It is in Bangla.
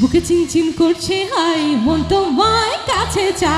বুকে চিনচিন করছে হাই মন তোমায় কাছে চা